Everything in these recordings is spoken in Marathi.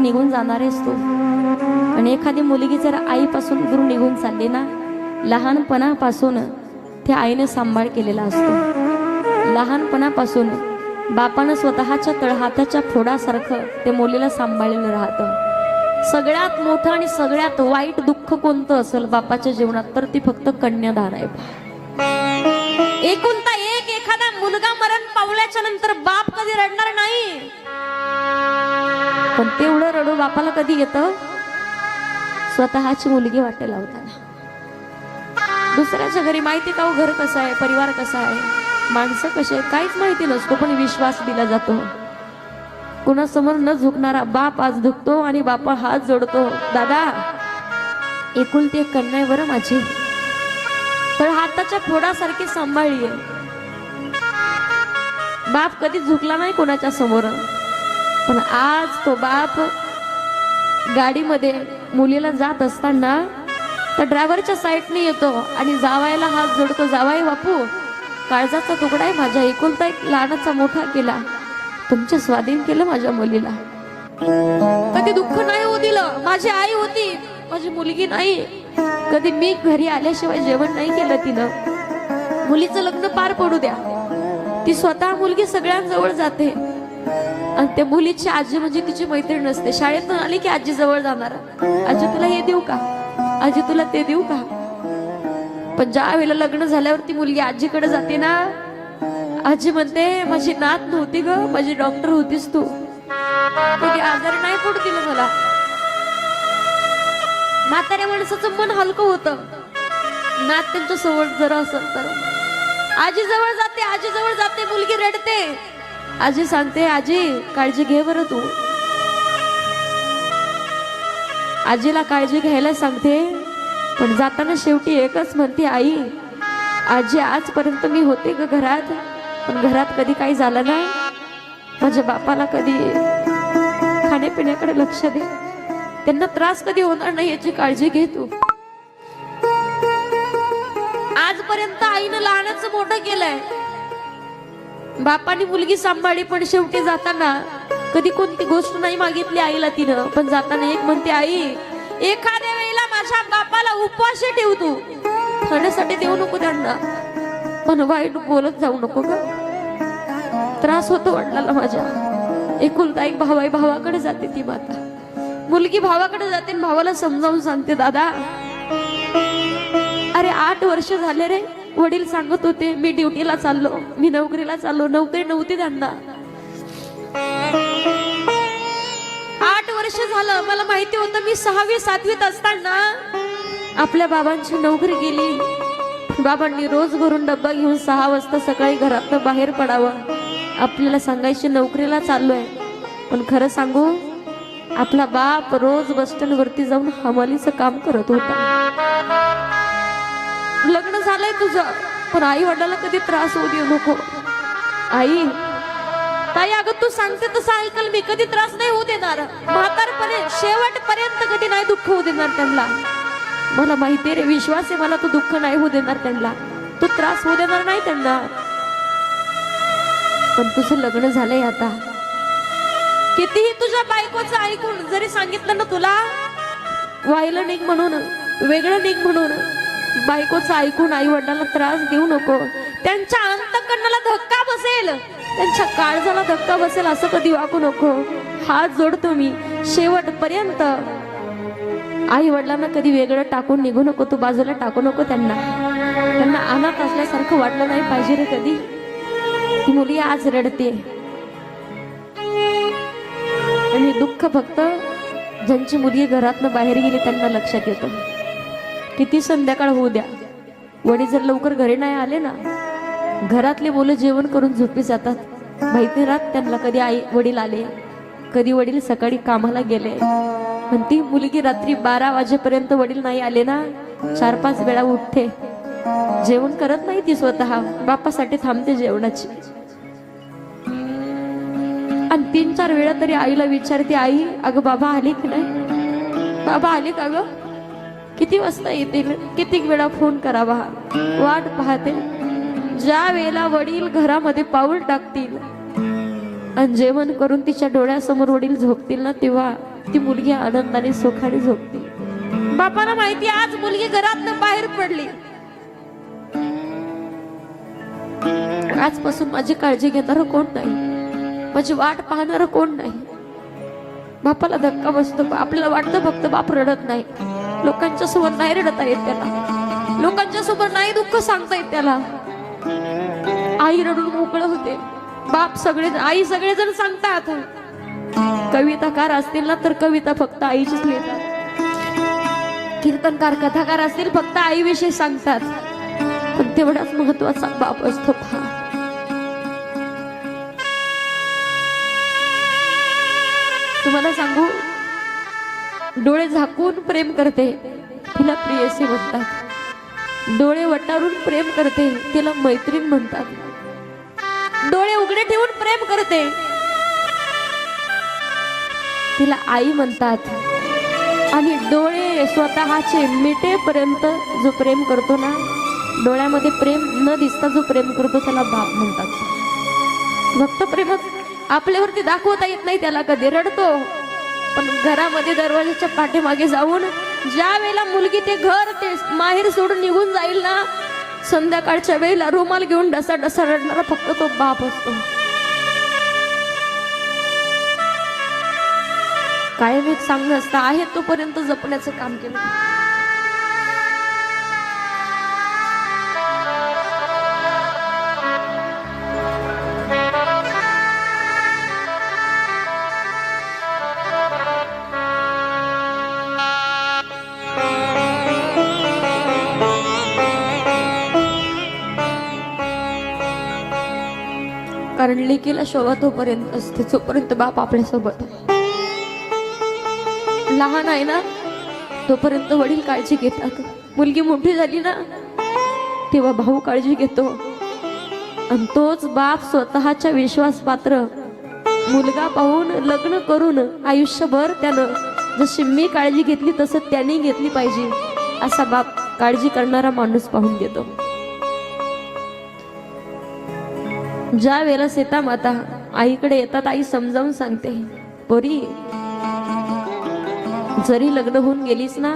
निघून जाणार आहेस तू. आणि एखादी मुलगी जर आईपासून दूर निघून चालली ना लहानपणापासून त्या आईने सांभाळ केलेला असतो. लहानपणापासून बापानं स्वतःच्या तळहाताच्या फोडासारखं ते मुलीला सांभाळलेलं राहतं. सगळ्यात मोठं आणि सगळ्यात वाईट दुःख कोणतं असेल बापाच्या जीवनात तर ती फक्त कन्यादान आहे एकुलता एक एखादा मुलगा मरण पावल्याच्या नंतर बाप कधी रडणार बापाला कधी येतं? स्वतःची मुलगी वाटे लावताना. दुसऱ्याच्या घरी माहिती का हो, घर कसं आहे परिवार कसा आहे? माणसं कशी आहे काहीच माहिती नसतो पण विश्वास दिला जातो. कुणासमोर न झुकणारा बाप आज झुकतो आणि बापा हात जोडतो. दादा एकुलती एक कन्या आहे बरं माझी. तर हाताच्या फोडासारखी सांभाळली बाप कधी झुकला नाही कोणाच्या समोर. पण आज तो बाप गाडीमध्ये मुलीला जात असताना तर ड्रायव्हरच्या साईडने येतो आणि जावायला हात जोडतो जावाई बापू काळजाचा तुकडा आहे माझ्या. एकुलता एक लहानाचा मोठा केला. तुमच्या स्वाधीन केलं माझ्या मुलीला. कधी दुःख नाही होऊ दिलं. माझी आई होती. माझी मुलगी नाही. कधी मी घरी आल्याशिवाय जेवण नाही केलं तिनं. मुलीचं लग्न पार पडू द्या. ती स्वतः मुलगी सगळ्यांजवळ जाते. आणि त्या मुलीची आजी म्हणजे तिची मैत्रीण असते. शाळेतून आली की आजी जवळ जाणार. आजी तुला हे देऊ का? आजी तुला ते देऊ का? पण ज्या वेळेला लग्न झाल्यावर ती मुलगी आजीकडे जाते ना आजी म्हणते माझी नात नव्हती ग माझी डॉक्टर होतीस तू. कधी आजार नाही पडू दिलं मला? म्हाताऱ्या माणसाचं मन हलकं होतं. नात त्यांच्यासोबत जरा असेल तर. आजी जवळ जाते आजी जवळ जाते मुलगी रडते. आजी सांगते आजी काळजी घे बरं तू. आजीला काळजी घ्यायला सांगते पण जाताना शेवटी एकच म्हणते आई आजी आजपर्यंत मी होते ग घरात? पण घरात कधी काही झालं नाही. माझ्या बापाला कधी खाण्यापिण्याकडे लक्ष दे. त्यांना त्रास कधी होणार नाही याची काळजी घे तू. आजपर्यंत आईनं लहानाचं मोठं केलंय. बापाने मुलगी सांभाळली पण शेवटी जाताना कधी कोणती गोष्ट नाही मागितली आईला तिनं. पण जाताना एक म्हणते आई एखाद्या वेळेला माझ्या बापाला उपवाशी ठेव तू. खाण्यासाठी देऊ नको त्यांना. पण वाईट बोलत जाऊ नको ग. त्रास होतो वडिलाला माझ्या. एकुलता एक भाऊ भावाकडे जाते ती माता. मुलगी भावाकडे जाते आणि भावाला समजावून सांगते दादा अरे आठ वर्ष झाले रे. वडील सांगत होते मी ड्युटीला चाललो मी नोकरीला चाललो नोकरी नव्हती त्यांना. आठ वर्ष झालं मला माहिती होतं मी सहावी सातवीत असताना आपल्या बाबांची नोकरी गेली. बाबांनी रोज घरून डब्बा घेऊन सहा वाजता सकाळी घरातनं बाहेर पडावं. आपल्याला सांगायची नोकरीला चाललोय. पण खरं सांगू आपला बाप रोज बस स्टँड वरती जाऊन हमालीचं काम करत होता. लग्न झालंय तुझं पण आई वडिलाला कधी त्रास होऊ देऊ नको. आई ताई अगं तू सांगते तसं ऐकल मी कधी त्रास नाही होऊ देणार. म्हातारपणे शेवटपर्यंत कधी नाही दुःख होऊ देणार त्यांना. मला माहिती रे विश्वास आहे मला तू दुःख नाही होऊ देणार त्यांना. तू त्रास होऊ देणार नाही त्यांना. पण तुझं लग्न झालंय आता. कितीही तुझ्या बायकोचं ऐकून जरी सांगितलं ना तुला व्हायला निघ म्हणून वेगळं निघ म्हणून. बायकोचं ऐकून आई वडिलांना त्रास देऊ नको. त्यांच्या अंतकरणाला धक्का बसेल. त्यांच्या काळजाला धक्का बसेल असं कधी वागू नको. हात जोडतो मी. शेवटपर्यंत आई वडिलांना कधी वेगळं टाकून निघू नको. तू बाजूला टाकू नको त्यांना. त्यांना अनाथ असल्यासारखं वाटलं नाही पाहिजे रे कधी. ती मुली आज रडते. आणि दुःख फक्त ज्यांची मुलगी घरातनं बाहेर गेली त्यांना लक्षात येतं. किती संध्याकाळ होऊ द्या. वडील जर लवकर घरी नाही आले ना घरातले मुलं जेवण करून झोपी जातात. माहिती राहत त्यांना कधी आई वडील आले कधी वडील सकाळी कामाला गेले. पण ती मुलगी रात्री बारा वाजेपर्यंत वडील नाही आले ना चार पाच वेळा उठते. जेवण करत नाही ती स्वतः. बापासाठी थांबते जेवणाची. आणि तीन चार वेळा तरी आईला विचारते आई अगं बाबा आले की नाही? बाबा आले का गं किती वाजता येतील? किती वेळा फोन करावा? वाट पाहते. ज्या वेळेला वडील घरामध्ये पाऊल टाकतील आणि जेवण करून तिच्या डोळ्यासमोर वडील झोपतील ना तेव्हा ती मुलगी आनंदाने सुखाने झोपतील बापाला माहिती आहे, आज मुलगी घरात बाहेर पडली. आजपासून माझी काळजी घेणार कोण नाही? माझी वाट पाहणार कोण नाही? बापाला धक्का बसतो. आपल्याला वाटतं फक्त बाप रडत नाही. लोकांच्या समोर नाही रडता येत त्याला. लोकांच्या समोर नाही दुःख सांगता येत त्याला. आई रडून मोकळं होते. बाप सगळे आई सगळेजण सांगतात कविताकार असतील ना तर कविता फक्त आईचीच लिहितात. कीर्तनकार कथाकार असतील फक्त आईविषयी सांगतात. पण तेवढाच महत्त्वाचा बाप असतो पहा तुम्हाला सांगू? डोळे झाकून प्रेम करते. तिला प्रियसी म्हणतात. डोळे वटारून प्रेम करते. तिला मैत्रीण म्हणतात. डोळे उघडे ठेवून प्रेम करते. तिला आई म्हणतात. आणि डोळे स्वतःचे मिटेपर्यंत जो प्रेम करतो ना डोळ्यामध्ये प्रेम न दिसता जो प्रेम करतो त्याला बाप म्हणतात. भक्त प्रेमच आपल्यावरती दाखवता येत नाही त्याला कधी रडतो. पण घरामध्ये दरवाजाच्या पाठीमागे जाऊन ज्या वेळेला मुलगी ते घर ते माहेर सोडून निघून जाईल ना संध्याकाळच्या वेळेला रुमाल घेऊन डसा डसा रडणारा फक्त तो बाप असतो. कायम एक चांगलं असतं. आहे तोपर्यंत जपण्याचं काम केलं. लेकीला शोभा तोपर्यंत असते जोपर्यंत बाप आपल्यासोबत लहान आहे ना तोपर्यंत वडील काळजी घेतात मुलगी मोठी झाली ना तेव्हा भाऊ काळजी घेतो. आणि तोच बाप स्वतःच्या विश्वास पात्र मुलगा पाहून लग्न करून आयुष्यभर त्यानं जशी मी काळजी घेतली तसं त्यांनी घेतली पाहिजे असा बाप काळजी करणारा माणूस पाहून घेतो. ज्या वेळेला सीता माता आईकडे येतात आई समजावून सांगते. पोरी जरी लग्न होऊन गेलीस ना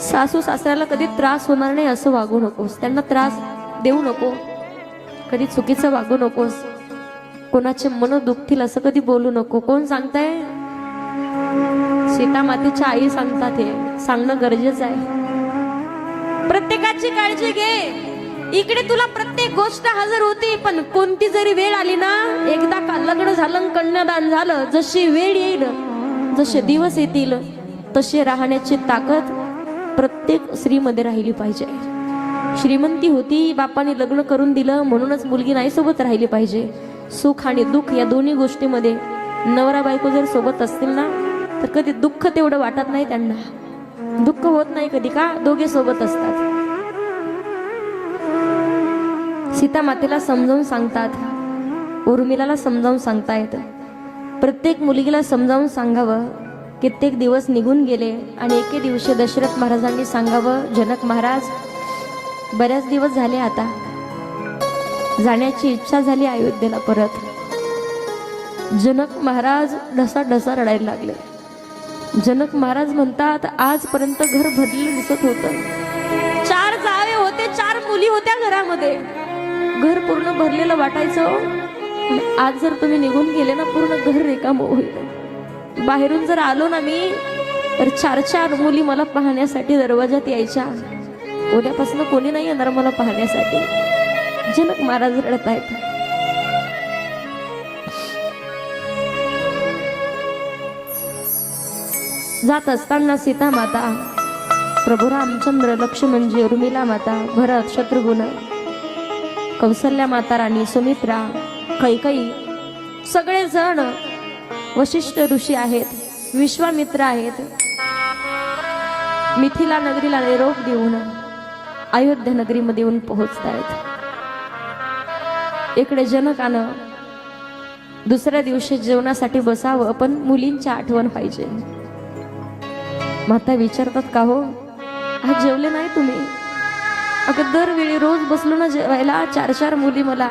सासू सासऱ्याला कधी त्रास होणार नाही असं वागू नकोस. त्यांना त्रास देऊ नको. कधी चुकीचं वागू नकोस. कोणाचे मन दुखतील असं कधी बोलू नको. कोण सांगताय? सीता मातेच्या आई सांगतात हे. सांगणं गरजेचं आहे. प्रत्येकाची काळजी घे. इकडे तुला प्रत्येक गोष्ट हजर होती पण कोणती जरी वेळ आली ना एकदा का लग्न झालं कन्यादान झालं जशी वेळ येईल जसे दिवस येतील तसे राहण्याची ताकद प्रत्येक स्त्रीमध्ये राहिली पाहिजे. श्रीमंती होती बापाने लग्न करून दिलं म्हणूनच मुलगी नाही सोबत राहिली पाहिजे. सुख आणि दुःख या दोन्ही गोष्टीमध्ये नवरा बायको जर सोबत असतील ना तर कधी दुःख तेवढं वाटत नाही त्यांना. दुःख होत नाही कधी का दोघे सोबत असतात. सीता मातेला समजावून सांगतात. उर्मिलाला समजावून सांगतायत. प्रत्येक मुलगीला समजावून सांगावं. कित्येक दिवस निघून गेले आणि एके दिवशी दशरथ महाराजांनी सांगावं जनक महाराज बऱ्याच दिवस झाले आता. जाण्याची इच्छा झाली अयोध्येला परत. जनक महाराज ढसा ढसा रडायला लागले. जनक महाराज म्हणतात आजपर्यंत घर भरलेलं दिसत होतं. चार जावे होते चार मुली होत्या घरामध्ये. घर पूर्ण भरलेलं वाटायचं. आज जर तुम्ही निघून गेले ना पूर्ण घर रिकाम होईल. बाहेरून जर आलो ना मी तर चार चार मुली मला पाहण्यासाठी दरवाजात यायच्या. उद्यापासून कोणी नाही येणार मला पाहण्यासाठी. जनक महाराज रडत आहेत जात असताना सीता माता प्रभू रामचंद्र लक्ष्मणजी उर्मिला माता भरत शत्रुघ्न कौसल्या माता राणी सुमित्रा कैकई सगळे जण वशिष्ठ ऋषी आहेत विश्वामित्र आहेत. मिथिला नगरीला निरोप देऊन अयोध्या नगरीमध्ये येऊन पोहोचतायत. इकडे जनकानं दुसऱ्या दिवशी जेवणासाठी बसावं पण मुलींची आठवण पाहिजे. माता विचारतात का हो? आज जेवले नाही तुम्ही? अगं दरवेळी रोज बसलो ना जेवायला चार चार मुली मला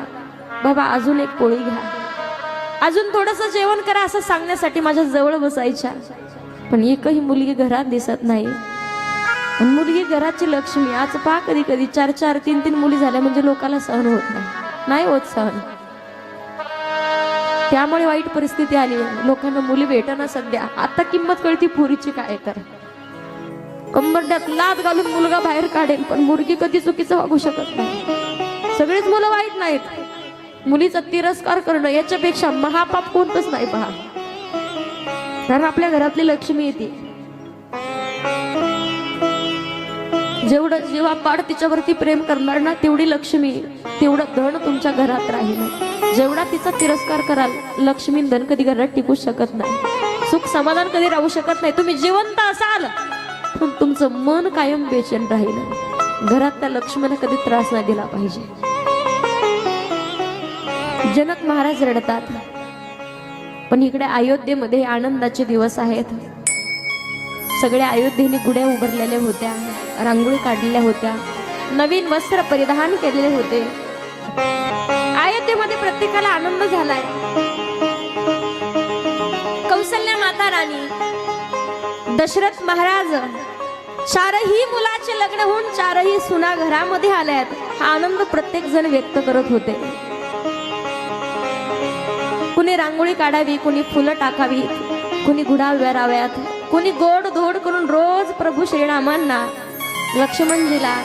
बाबा अजून एक पोळी घ्या. अजून थोडस जेवण करा असं सांगण्यासाठी माझ्या जवळ बसायच्या. पण एकही मुलगी घरात दिसत नाही. आणि मुलगी घराची लक्ष्मी आज पहा कधी कधी चार चार तीन तीन मुली झाल्या म्हणजे लोकाला सहन होत नाही. नाही होत सहन. त्यामुळे वाईट परिस्थिती आली. लोकांना मुली भेटना सध्या. आता किंमत कळती पुरीची काय तर. कंबरड्यात लाद घालून मुलगा बाहेर काढेल पण मुलगी कधी चुकीचं वागू शकत नाही. सगळीच मुलं वाईट नाहीत. मुलीचा तिरस्कार करणं याच्यापेक्षा महापाप कोणतंच नाही पहा. कारण आपल्या घरातली लक्ष्मी येते जेवढं जेव्हा पाड तिच्यावरती प्रेम करणार ना तेवढी लक्ष्मी तेवढं धन तुमच्या घरात राहील. जेवढा तिचा तिरस्कार कराल लक्ष्मी धन कधी घरात टिकू शकत नाही. सुख समाधान कधी राहू शकत नाही. तुम्ही जिवंत असाल. पण तुमचं मन कायम बेचन राहील. घरात त्या लक्ष्मीला कधी त्रास नाही दिला पाहिजे. जनक महाराज रडतात. पण इकडे अयोध्येमध्ये आनंदाचे दिवस आहेत. सगळ्या अयोध्येने गुड्या उभारलेल्या होत्या रांगोळी काढलेल्या होत्या नवीन वस्त्र परिधान केलेले होते. अयोध्येमध्ये प्रत्येकाला आनंद झालाय. कौशल्या माता राणी दशरथ महाराज चारही मुलाचे लग्न होऊन चारही सुना घरामध्ये आल्यात. हा आनंद प्रत्येक जण व्यक्त करत होते. कुणी रांगोळी काढावी कुणी फुलं टाकावी कुणी गुढा वेराव्यात कुणी गोड धोड करून रोज प्रभू श्रीरामांना लक्ष्मणजीला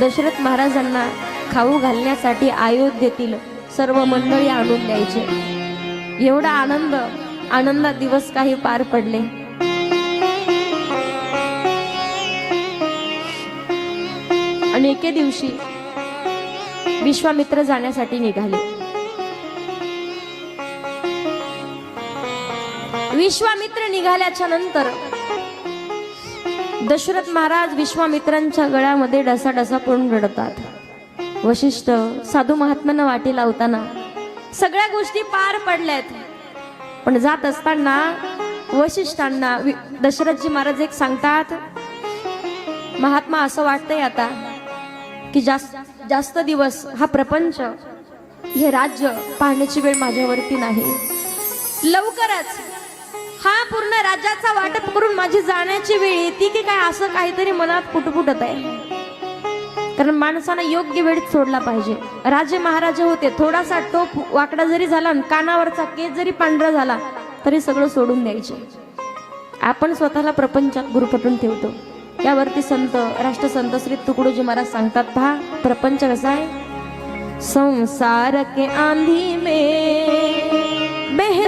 दशरथ महाराजांना खाऊ घालण्यासाठी अयोध्येतील सर्व मंडळी आणून द्यायचे. एवढा आनंद आनंदात दिवस काही पार पडले. आणि एके दिवशी विश्वामित्र जाण्यासाठी निघाले. विश्वामित्र निघाल्याच्या नंतर दशरथ महाराज विश्वामित्रांच्या गळ्यामध्ये डसाडसा पडून रडतात. वशिष्ठ साधू महात्म्यांना वाटी लावताना सगळ्या गोष्टी पार पडल्यात. पण जात असताना वशिष्ठांना वि- दशरथजी महाराज एक सांगतात महात्मा असं वाटतंय आता की जास्त जास्त दिवस हा प्रपंच हे राज्य पाहण्याची वेळ माझ्यावरती नाही. लवकरच हा पूर्ण राज्याचा वाटप करून माझी जाण्याची वेळ येते की काय असं काहीतरी मनात पुटपुटत आहे. कारण माणसानं योग्य वेळ सोडला पाहिजे. राजे महाराजे होते थोडासा टोप वाकडा जरी झाला आणि कानावरचा केस जरी पांढरा झाला तरी सगळं सोडून द्यायचे. आपण स्वतःला प्रपंचात गुरुपटून ठेवतो. यावरती संत राष्ट्रसंत श्री तुकडोजी महाराज सांगतात पहा प्रपंच कसा आहे? संसार के आंधी में बह